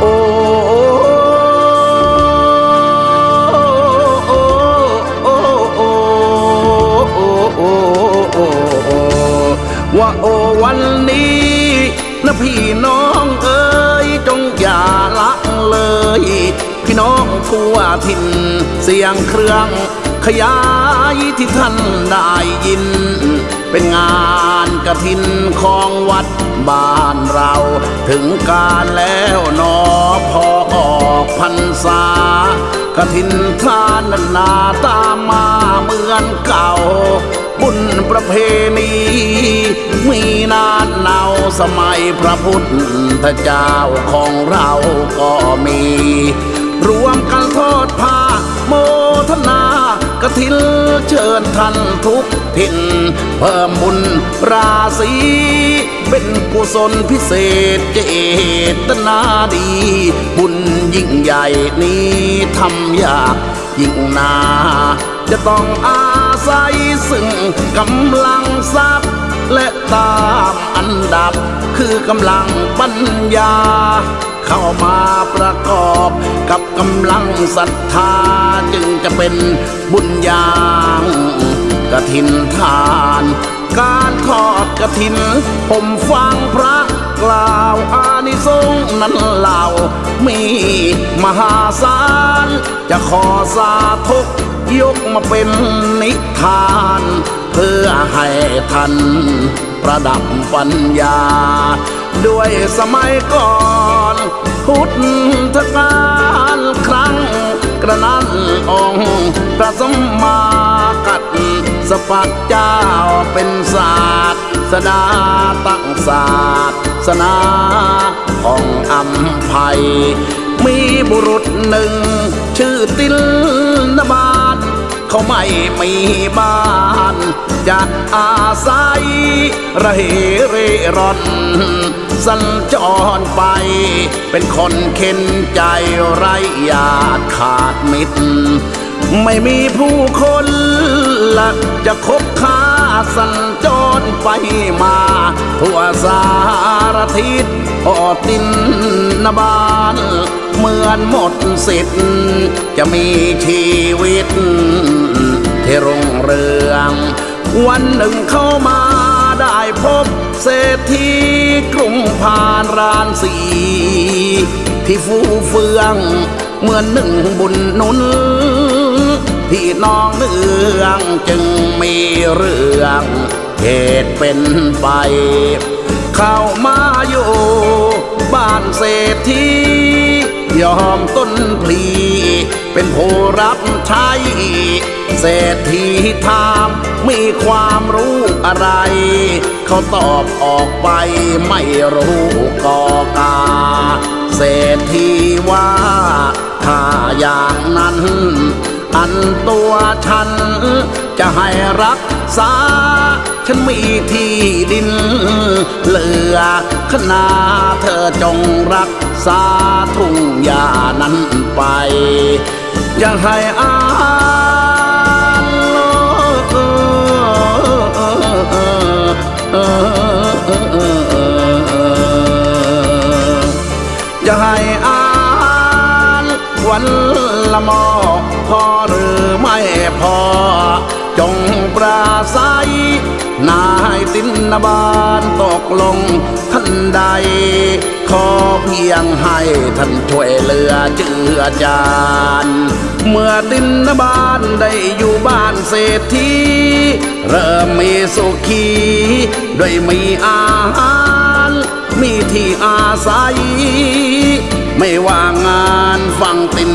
โอ้ว่าโอวันนี้นะพี่น้องเอ๋ยจงอย่าละเลย พี่น้องทั่วถิ่นเสียงเครื่องขยายที่ท่านได้ยิน เป็นงานกระถินของวัดบ้านเรา ถึงการแล้วนอพอออกพรรษากระถินทานนานาตามมาเหมือนเก่า บุญประเพณีมีนานเนาสมัยพระพุทธเจ้าของเราก็มี รวมกันทอดผ้าโมทนา กระถินเชิญท่านทุกถิ่นเพิ่มบุญราศีเป็นกุศลพิเศษเจตนาดี บุญยิ่งใหญ่นี้ทำยากยิ่งนาจะต้องอาศัยซึ่งกำลังทรัพย์ และตามอันดับคือกำลังปัญญา เข้ามาประกอบกับกำลังศรัทธาจึงจะเป็นบุญญางกระถินทาน การทอดกระถิน ผมฟังพระกล่าวอานิสงส์นั้นเล่า มีมหาศาล จะขอสาธุกยกมาเป็นนิทาน เพื่อให้ท่านประดับปัญญา ด้วยสมัยก่อน พุทธกาลครั้ง กระนั้นองค์พระสมมากัดสปัดเจ้าเป็นศาสตร์สดาตั้งศาสสนาของอัมภัย มีบุรุษหนึ่ง ชื่อติลนบา เขาไม่มีบ้าน จะอาศัยระเหเร่ร่อน สัญจรไป เป็นคนเข็นใจไรญาติขาดมิตร ไม่มีผู้คนละจะคบค้าสัญจรไปมา ทั่วสารทิศ พอตินนบานเหมือนหมดสิทธิ์ จะมีชีวิต ที่รุ่งเรือง วันหนึ่งเข้ามาได้พบเศรษฐีกรุงพานรานสี ที่ฟูเฟือง เหมือนหนึ่งบุญนุนพี่น้องเนืองจึงมีเรื่องเหตุเป็นไป เข้ามาอยู่ บ้านเศรษฐียอมต้นพลี เป็นผู้รับใช้เศรษฐีถามมีความรู้อะไร เขาตอบออกไปไม่รู้กอกา เศรษฐีว่าถ้าอย่างนั้น อันตัวฉันจะให้รักษา ฉันมีที่ดินเหลือขนาเธอจงรักษาทุ่งหญ้านั้นไปอย่าให้อาหารอย่าให้อาหารวันละหมอพอหรือไม่พอ จงปราศัย นายตินนบานตกลงท่านใด ขอเพียงให้ท่านช่วยเหลือเจือจานเมื่อตินนบานได้อยู่บ้านเศรษฐีเริ่มมีสุขีด้วยมีอาหารมีที่อาศัย ไม่ว่างานฟังติน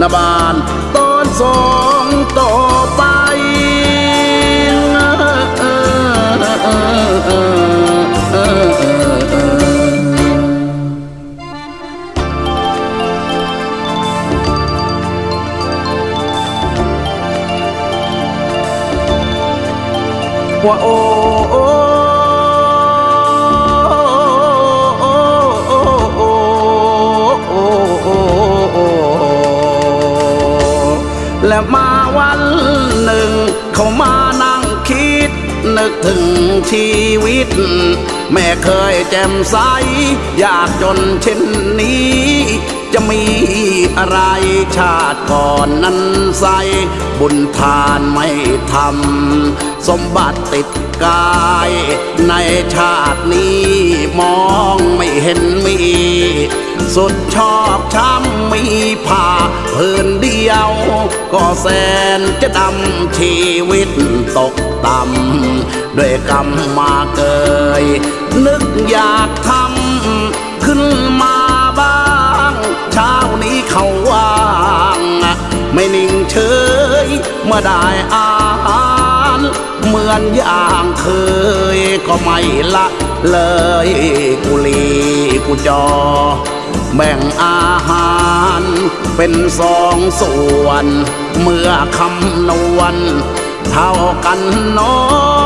นบานตอนสองต่อไป ว่าโอ้และมาวันหนึ่ง เขามานั่งคิด นึกถึงชีวิต แม่เคยแจ่มใส อยากจนเช่นนี้ จะมีอะไรชาติก่อนนั้นใส บุญทานไม่ทำ สมบัติติดกาย ในชาตินี้มองไม่เห็นมี สุดชอบช้ำมีผ้าพื้นเดียว ก็แสนจะดำชีวิตตกต่ำด้วยกรรมมาเกย นึกอยากทำขึ้นมาบ้างเช้านี้เขาว่าง ไม่นิ่งเฉยเมื่อได้อา เหมือนอย่างเคยก็ไม่ละเลยกุลีกุจอ แบ่งอาหารเป็นสองส่วน เมื่อคำนวณเท่ากันเนา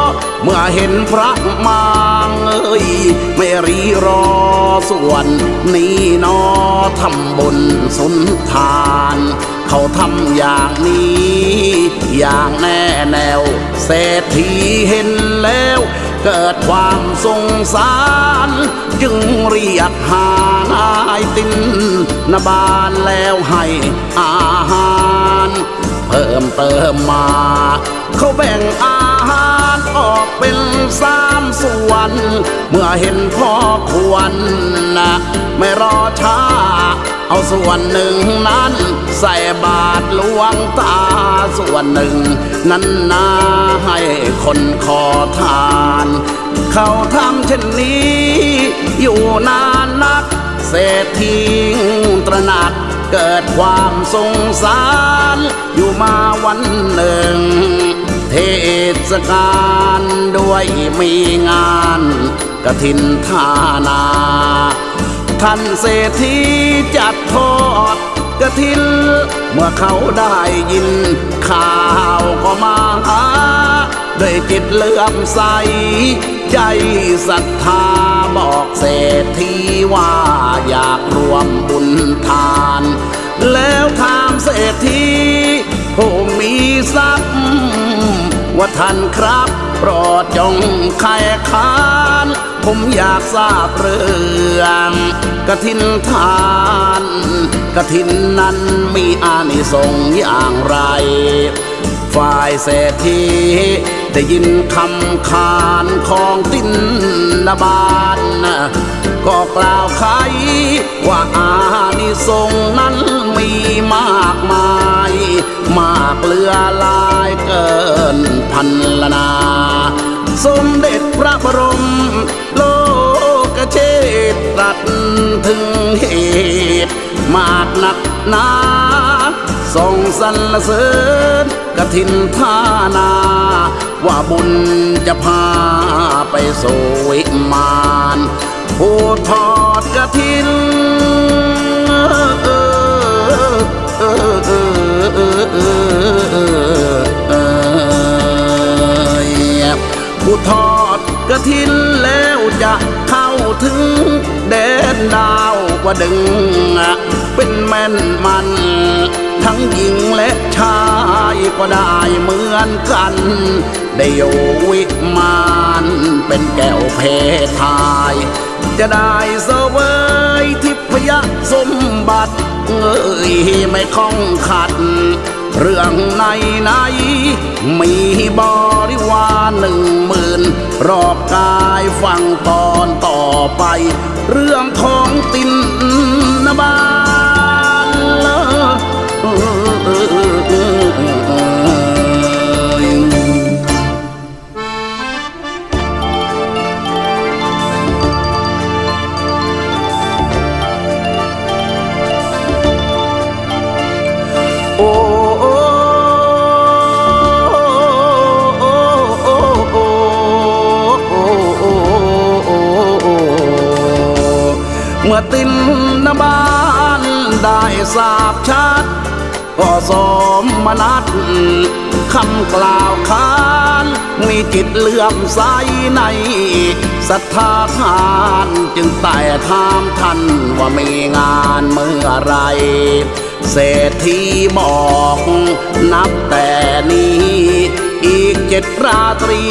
ะ เมื่อเห็นพระมางเอ้ยไม่รีรอส่วน นี้นอทำบุญสุนทาน เขาทำอย่างนี้ อย่างแน่แนว เศรษฐีเห็นแล้ว เกิดความสงสาร จึงเรียกหานายตินนบานแล้วให้อาหาร เพิ่มเติมมา เขาแบ่งอา ออกเป็นสามส่วน เมื่อเห็นพ่อควรนะไม่รอช้า เอาส่วนหนึ่งนั้น ใส่บาทหลวงตาส่วนหนึ่ง นั้นนาให้คนขอทาน เขาทำเช่นนี้ อยู่นานนัก เศรษฐีตระหนักเกิดความสงสาร อยู่มาวันหนึ่ง ศกาลด้วยมีงานกระถินทานา ท่านเศรษฐีจัดทอดกระถิน เมื่อเขาได้ยินข่าวก็มาหาด้วยจิตเลื่อมใส ใจศรัทธาบอกเศรษฐีว่าอยากรวมบุญทาน แล้วถามเศรษฐี ผู้มีทรัพย์ว่าท่านครับโปรดจงไขคานผมอยากทราบเรื่องกระถินทานกระถินนั้นมีอานิสงส์อย่างไร ฝ่ายเศรษฐีได้ยินคำขานของตินนบานก็กล่าวไขว่าอานิสงส์นั้นมีมากมาย มากเลือลายเกินพันละนา สมเด็จพระบรม โลกเชษตรัสถึงเหตุ มากหนักหนาส่งสรรเสริญกฐินทานา ว่าบุญจะพาไปสู่วิมานผู้ทอดกฐิน ผู้ทอดกระถินแล้วจะเข้าถึงแดนดาวว่าดึง เป็นแม่นมัน ทั้งหญิงและชายก็ได้เหมือนกัน ได้โยวิมานเป็นแก้วเพทาย จะได้เสวยทิพยสมบัติ เอ้ยไม่คล้องขัด เรื่องในในมีบริวารหนึ่งหมื่นรอบกายฟังตอนต่อไป เรื่องของตินนบา มื่อตินนบานได้ทราบชัดก็สมมนัดคำกล่าวขาน มีจิตเลื่อมใสในศรัทธาทานจึงแต่ถามท่านว่ามีงานเมื่อไร เศรษฐีบอกนับแต่นี้ อีกเจ็ดราตรี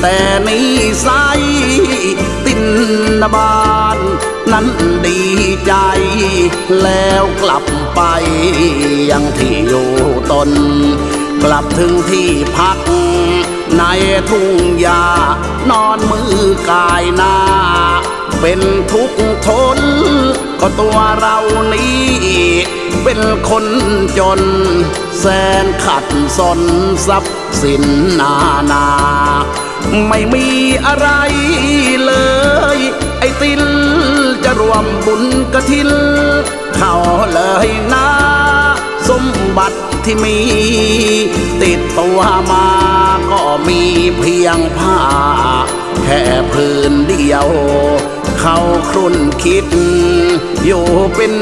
แต่นี้ไซตินนบานนั้นดีใจ แล้วกลับไปยังที่อยู่ตน กลับถึงที่พัก ในทุ่งหญ้านอนมือกายหน้า เป็นทุกทน ก็ตัวเรานี้เป็นคนจน แสนขัดสนทรัพ ย์สินนานา ไม่มีอะไรเลย ไอ้ติลจะรวมบุญกระทินเขาเลยนะสมบัติที่มี ติดตัวมาก็มีเพียงผ้า แค่พื้นเดียว เขาครุ่นคิด อยู่เป็น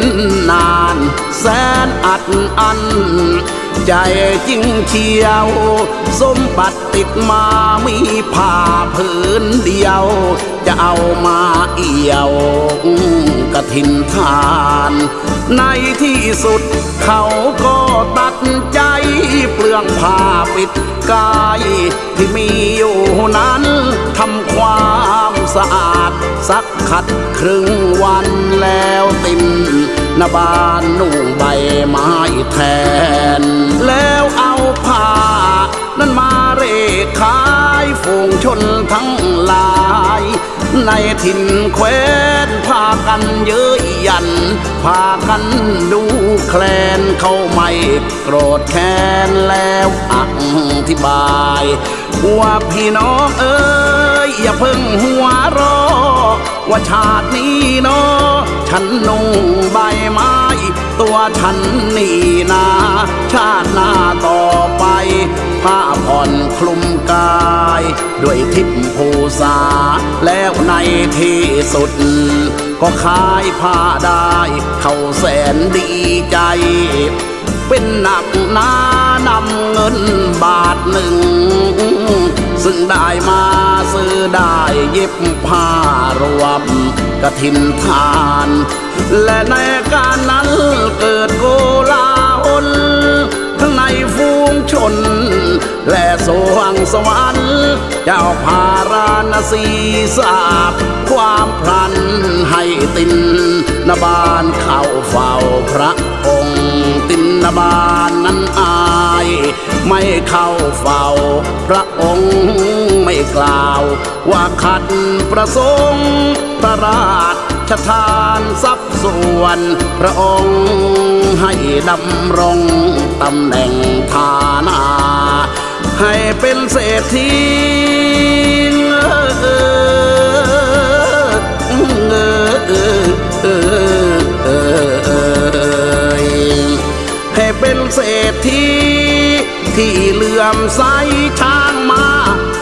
นาน แสนอัดอัน ใจจริงเชียว สมบัติติดมามีผ้าผืนเดียว จะเอามาเอี่ยวกระถินทาน ในที่สุดเขาก็ตัดใจเปลืองผ้าปิดกายที่มีอยู่นั้นทำความสะอาด สักขัดครึ่งวันแล้วติน นบานนุ่งใบไม้แทน แล้วเอาผ้า นั้นมาเร่ขายฝูงชนทั้งหลาย ในถิ่นแคว้นพากันเย้ยยัน พากันดูแคลนเขาไม่โกรธแค้นแล้วอธิบาย ว่าพี่น้องเอ้ย อย่าเพิ่งหัวรอ ว่าชาตินี้เนาะฉันนุ่งใบไม้ ตัวฉันนี่นา ชาติหน้าต่อไป ผ้าผ่อนคลุมกาย ด้วยทิพภูษา แล้วในที่สุด ก็ขายผ้าได้ เขาแสนดีใจ เป็นหนักหนานำเงินบาทหนึ่ง ซึ่งได้มาซื้อได้เย็บผ้ารวมกระถินทาน และในการนั้นเกิดโกลาหลทั้งในฟูงชน และสวงสวรรค์เจ้าพาราณสีสาบความพลันให้ตินนบานเข้าเฝ้าพระองค์ตินนบานนั้นอาย ไม่เข้าเฝ้า พระองค์ไม่กล่าว ว่าขัดประสงค์พระราชทานทรัพย์ส่วน พระองค์ให้ดำรงตำแหน่งฐานาให้เป็นเศรษฐีเออเออเออเออ ที่เหลื่อมใสช้างมา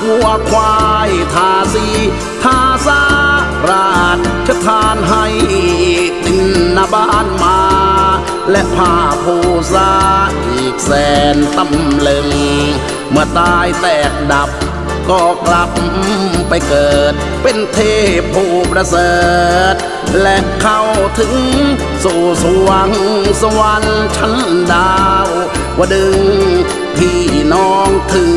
วัวควายทาสีทาสาราชทานให้ตินนาบ้านมา และผ้าผู้สาอีกแสนตำลึง เมื่อตายแตกดับก็กลับไปเกิด เป็นเทพผู้ประเสริฐ และเข้าถึงสู่สวงสวรรค์ชั้นดาว ว่าดึง พี่น้องถึง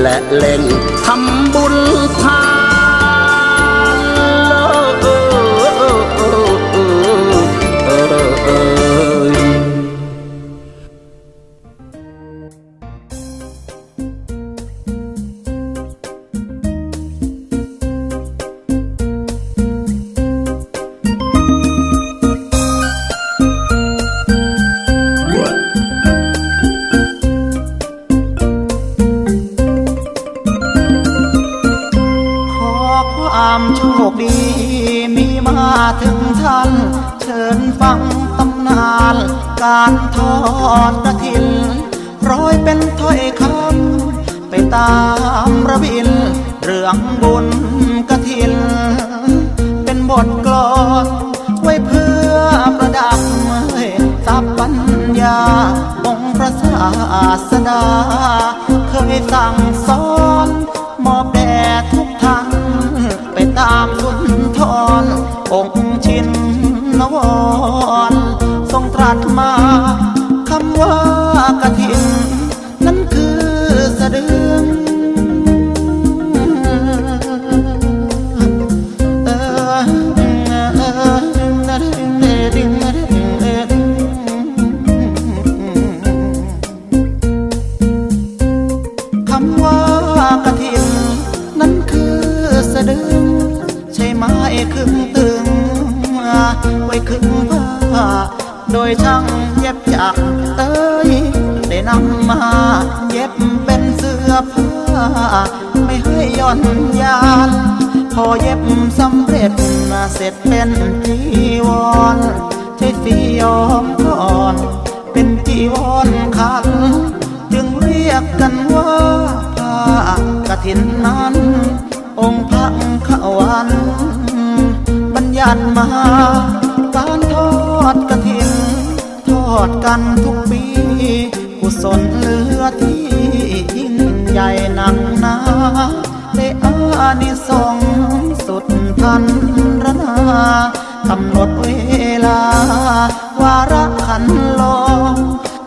และเล่งทำบุญทาามระบิน เรื่องบุญกระถิน เป็นบทกลอนไว้เพื่อประดับให้ตับปัญญา องค์พระศาสดา เคยสั่งสอนมอบแด่ทุกท่าน ไปตามสุนทรองค์ชินนวรทรงตรัสมา โดยช่างเย็บจากเอ้ยได้นำมาเย็บเป็นเสื้อผ้าไม่ให้ย่อนยาน พอเย็บสำเร็จเสร็จเป็นจีวรใช้สียอมก่อน เป็นจีวรคัน จึงเรียกกันว่าผ้ากฐินนั้น องค์พระขวัน บัญญัติมาการทอดกฐินทอ ดกันทุกปี กุศลเหลือที่ยิ่งใหญ่หนักหนาได้อานิสงส์สุดทันรนากำหนดเวลา วาระขันลอง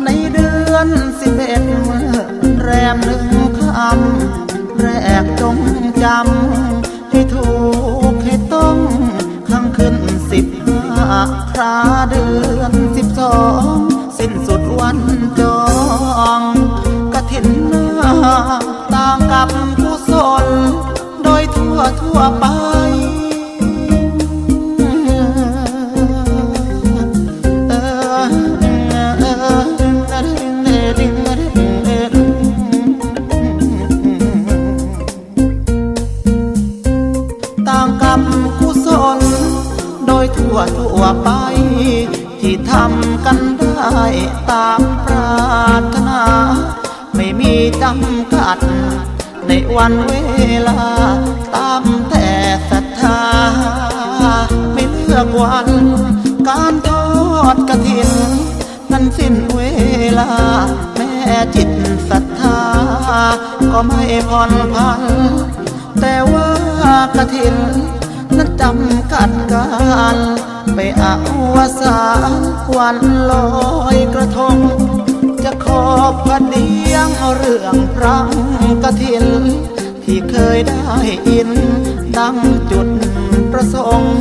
ในเดือนสิบเอ็ดแรมหนึ่งคำแรกจงจำให้ถูกให้ต้อง คราเดือนสิบสองสิ้นสุดวันจองกฐินนาต่างกับกุศล โดยทั่วทั่วไป วันเวลา ตามแต่ศรัทธา ไม่เลือกวัน การทอดกระถิน นั้นสิ้นเวลา แม่จิตศรัทธา ก็ไม่ผ่อนพัน แต่ว่ากระถิน นั้นจำกัดการไปอาวสานวันลอยกระทง จะขอบพระเดียงเรื่องพระกฐิน ที่เคยได้ยิน ดังจุดประสงค์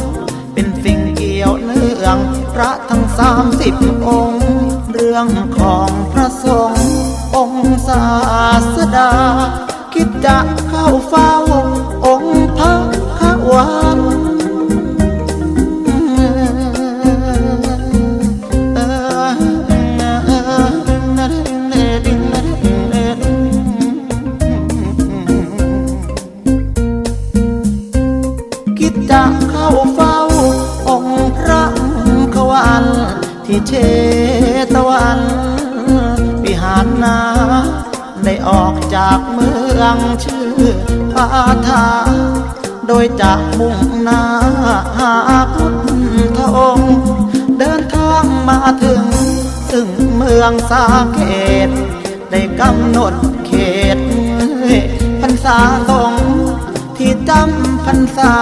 เป็นสิ่งเกี่ยวเนื่องพระทั้งสามสิบองค์ เรื่องของพระสงฆ์องค์ศาสดา คิดจะเข้าเฝ้าองค์พระขวัน เชตวัน วิหารนาได้ออกจากเมืองชื่อปาทา โดยจะมุ่งหน้าหาพุทธองค์ เดินทางมาถึง ซึ่งเมืองสาเกต ได้กำหนดเขตพรรษาสงที่จำพรรษา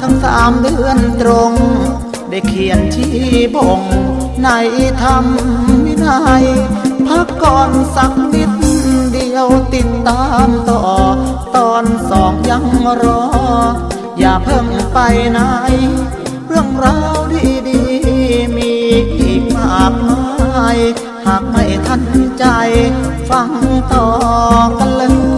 ทั้งสามเดือนตรง ได้เขียนที่บ่ง ในธรรมวินัยพักก่อนสักนิดเดียวติดตามต่อ ตอนสองยังรอ อย่าเพิ่งไปไหน เรื่องราวดีๆ มีอีกมากมาย หากไม่ทันใจ ฟังต่อกันเลย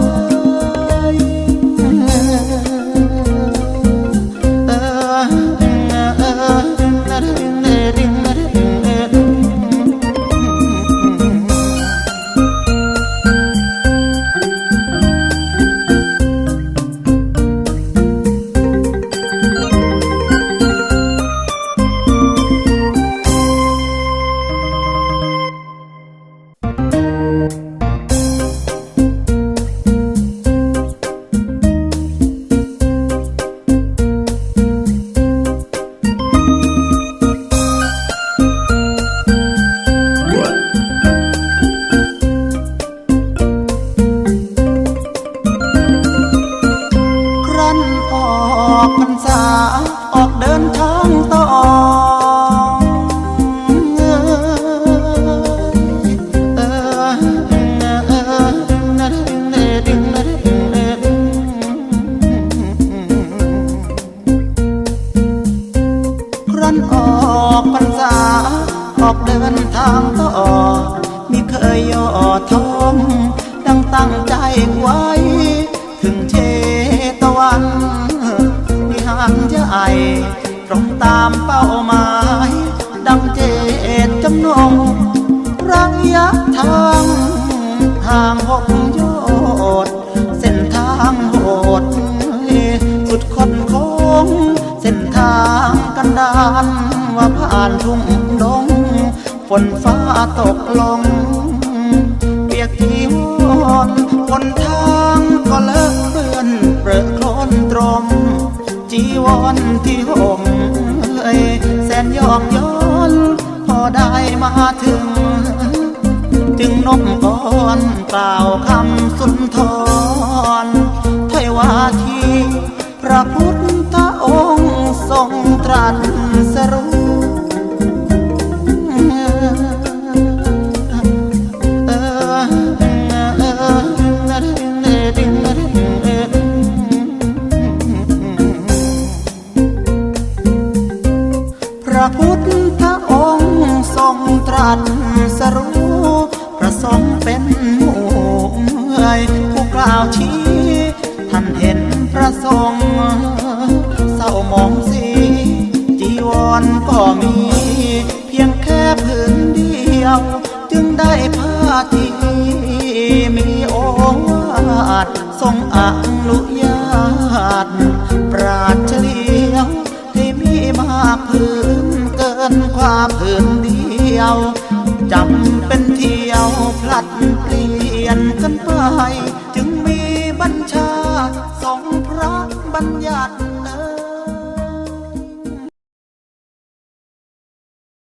อกเดินทางต่อมิเคยย่อท้อมดังตั้งใจไว้ ถึงเชตะวันวิหารใหญ่ตรงตามเป้าหมาย ดังเจตจำนงรังยะทางทางหกยอดเส้นทางโหดสุดคนโคงเส้นทางกันดานว่าผ่านทุ่ง นฟ้าตกลง เปียกที่วอนคนทางก็เลิกเปื้อนเปรอะโคลนตรม จีวรที่ห่มเอ้ยแสนยอกย้อน พอได้มาถึง จึงนบก่อนกล่าวคำสุนทรถ้อยวาที พระพุทธองค์ทรงตรัสสรู้ันสรู้ประสงค์เป็นหมู่เอ่ยผู้กล่าวชี้ท่านเห็นพระสงฆ์เศร้ามองสีจีวรก็มี เพียงแค่ผืนเดียว จึงได้ผ้าที่มีโอวาททรงอนุญาตปราดเฉลียวให้มีมากผืนเกินความผืน ยวจำเป็นเที่ยวพลัดเปลี่ยนกันไป จึงมีบัญชาสองพระบัญญัติ